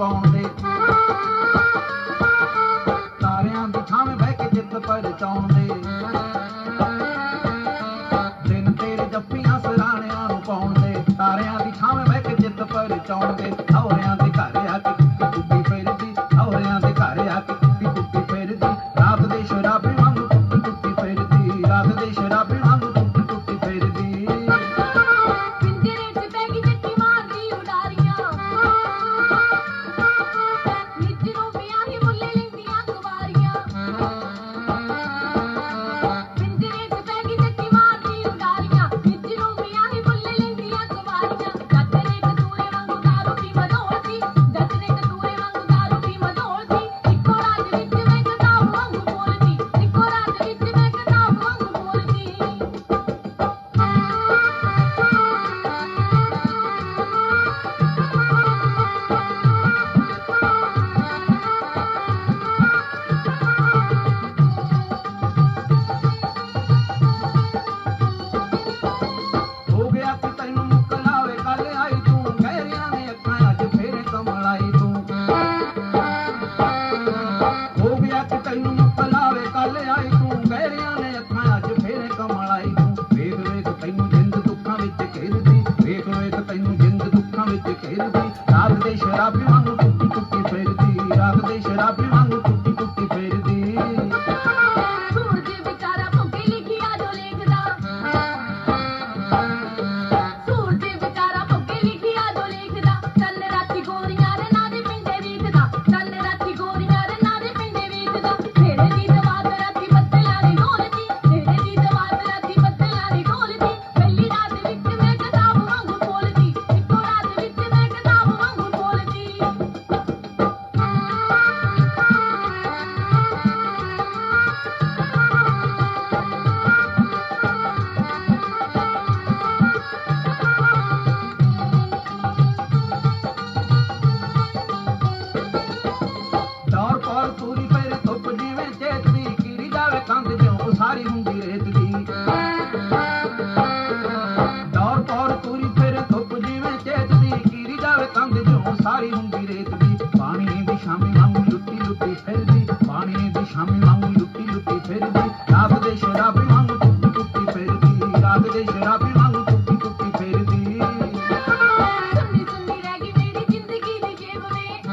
ਪਾਉਣ ਦੇ। ਤਾਰਿਆਂ ਦੀ ਛਾਵੇਂ ਬਹਿ ਕੇ ਜਿੱਤ ਪਰਚਾਉਣ ਦੇ। ਦਿਨ ਤੇਰੇ ਜੱਫੀਆਂ ਸਰਾਣਿਆਂ ਨੂੰ ਪਾਉਣ ਦੇ। ਤਾਰਿਆਂ ਦੀ ਛਾਵੇਂ ਬਹਿ ਕੇ ਜਿੱਤ ਪਰਚਾਉਣ ਦੇ। ਸ਼ਰਾਬੀ ਵਾਂਗੂ ਟੁੱਟੀ ਟੁੱਟੀ ਫਿਰਦੀ ਰਾਤ ਦੇ ਸ਼ਰਾਬੀ ਵਾਂਗੂ ਸਾਰੀ ਹੁੰਦੀ ਰੇਤ ਦੀ ਦੌਰ ਦੌਰ ਤੁਰੀ ਫਿਰ ਧੁੱਪ ਜਿਵੇਂ ਚੇਤ ਦੀ ਕੀਰੀ ਜਾਵੇ ਕੰਧ ਜੋ ਸਾਰੀ ਹੁੰਦੀ ਰੇਤ ਦੀ ਪਾਣੀ ਦੀ ਸ਼ਾਮੀ ਵਾਂਗੂ ਲੁੱਟੀ ਲੁੱਟੀ ਫਿਰਦੀ, ਪਾਣੀ ਦੀ ਸ਼ਾਮੀ ਵਾਂਗੂ ਲੁੱਟੀ ਲੁੱਟੀ ਫਿਰਦੀ, ਰਾਤ ਦੇ ਸ਼ਰਾਬੀ ਵਾਂਗੂ ਟੁੱਟੀ ਟੁੱਟੀ ਫਿਰਦੀ, ਰਾਤ ਦੇ ਸ਼ਰਾਬੀ ਵਾਂਗੂ ਟੁੱਟੀ ਟੁੱਟੀ ਫਿਰਦੀ। ਸੁਣੀ ਸੁਣੀ ਰਹਿ ਗਈ ਮੇਰੀ ਜ਼ਿੰਦਗੀ ਦੀ ਜੇਬ ਵਿੱਚ।